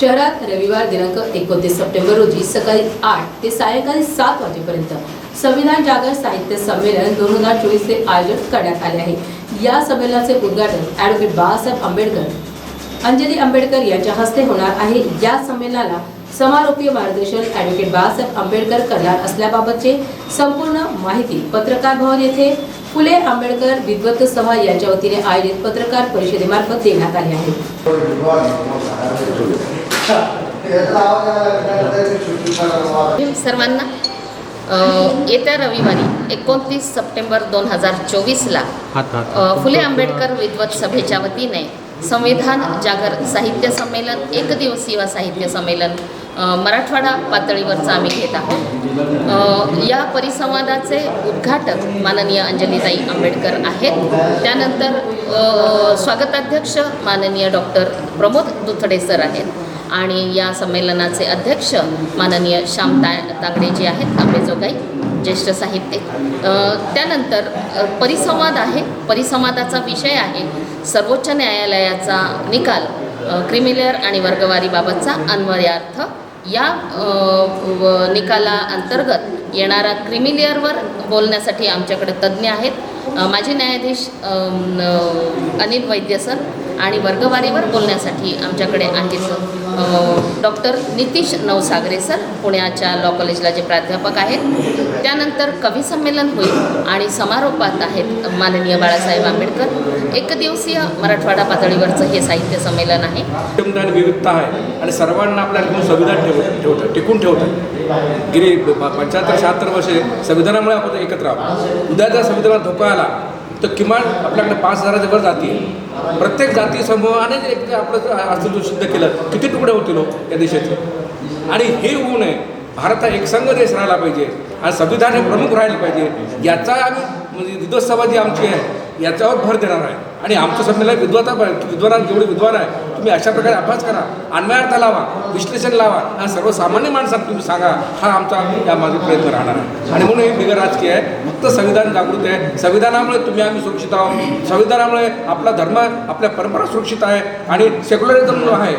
शहरात रविवार दिनांक एकोणतीस सप्टेंबर रोजी सकाळी आठ ते सायंकाळी सात वाजेपर्यंत संविधान जागर साहित्य संमेलन दोन हजार चोवीसचे आयोजन करण्यात आले आहे. या संमेलनाचे उद्घाटन ॲडव्होकेट बाळासाहेब आंबेडकर अंजली आंबेडकर यांच्या हस्ते होणार आहे. या संमेलनाला समारोपीय मार्गदर्शन ॲडव्होकेट बाळासाहेब आंबेडकर करणार असल्याबाबतचे संपूर्ण माहिती पत्रकार भवन येथे फुले आंबेडकर विद्वत सभा यांच्या वतीने आयोजित पत्रकार परिषदेमार्फत देण्यात आले आहे. सर्वांना येत्या रविवारी एकोणतीस सप्टेंबर दोन हजार चोवीसला फुले आंबेडकर विद्वत सभेच्या वतीने संविधान जागर साहित्य संमेलन एक दिवसीय साहित्य संमेलन मराठवाडा पातळीवरचं आम्ही घेत आहोत. या परिसंवादाचे उद्घाटक माननीय अंजलीताई आंबेडकर आहेत. त्यानंतर स्वागताध्यक्ष माननीय डॉक्टर प्रमोद दुथडे सर आहेत. आणि या संमेलनाचे अध्यक्ष माननीय श्याम ता तांगडेजी आहेत आंबेजोगाई ज्येष्ठ साहित्यिक. त्यानंतर परिसंवाद आहे. परिसंवादाचा विषय आहे सर्वोच्च न्यायालयाचा निकाल क्रिमिलेअर आणि वर्गवारीबाबतचा अन्वयार्थ. या व- निकाला अंतर्गत येणारा क्रिमिलेअरवर बोलण्यासाठी आमच्याकडे तज्ज्ञ आहेत. माजी न्यायाधीश अनिल वैद्य सर आणि वर्गवारीवर बोलण्यासाठी आमच्याकडे आहेत डॉक्टर नितीश नवसागरे सर पुण्याच्या लॉ कॉलेजला जे प्राध्यापक आहेत. त्यानंतर कवी संमेलन होईल आणि समारोपात आहेत माननीय बाळासाहेब आंबेडकर. एकदिवसीय मराठवाडा पातळीवरचं हे साहित्य संमेलन आहे. विविधता आहे आणि सर्वांना आपल्याला संविधान ठेव ठेवतं टिकून ठेवतं. गेली पंच्याहत्तर शहात्तर वर्षे संविधानामुळे आपण एकत्र आहोत. उद्याचा संविधानात धोका आला तर किमान आपल्याकडे पाच हजाराच्या वर जाती आहे. प्रत्येक जाती समूहाने एक आपलं अस्तित्व सिद्ध केलं किती तुकडे होतील हो या देशाचे? आणि हे होऊ नये भारत हा एकसंघ देश राहिला पाहिजे आणि संविधान हे प्रमुख राहिलं पाहिजे. याचा आम्ही म्हणजे विद्वत जी आमची आहे याच्यावर भर देणार आहे. आणि आमचं संमेलन विद्वता विद्वान जेवढे विद्वान आहे तुम्ही अशा प्रकारे अभ्यास करा अन्वयार्थ लावा विश्लेषण लावा आणि सर्वसामान्य माणसात तुम्ही सांगा हा आमचा या मागे प्रयत्न राहणार आहे. आणि म्हणून हे बिगर राजकीय आहे फक्त संविधान जागृत आहे. संविधानामुळे तुम्ही आम्ही सुरक्षित आहोत. संविधानामुळे आपला धर्म आपल्या परंपरा सुरक्षित आहे. आणि सेक्युलरिझम जो आहे.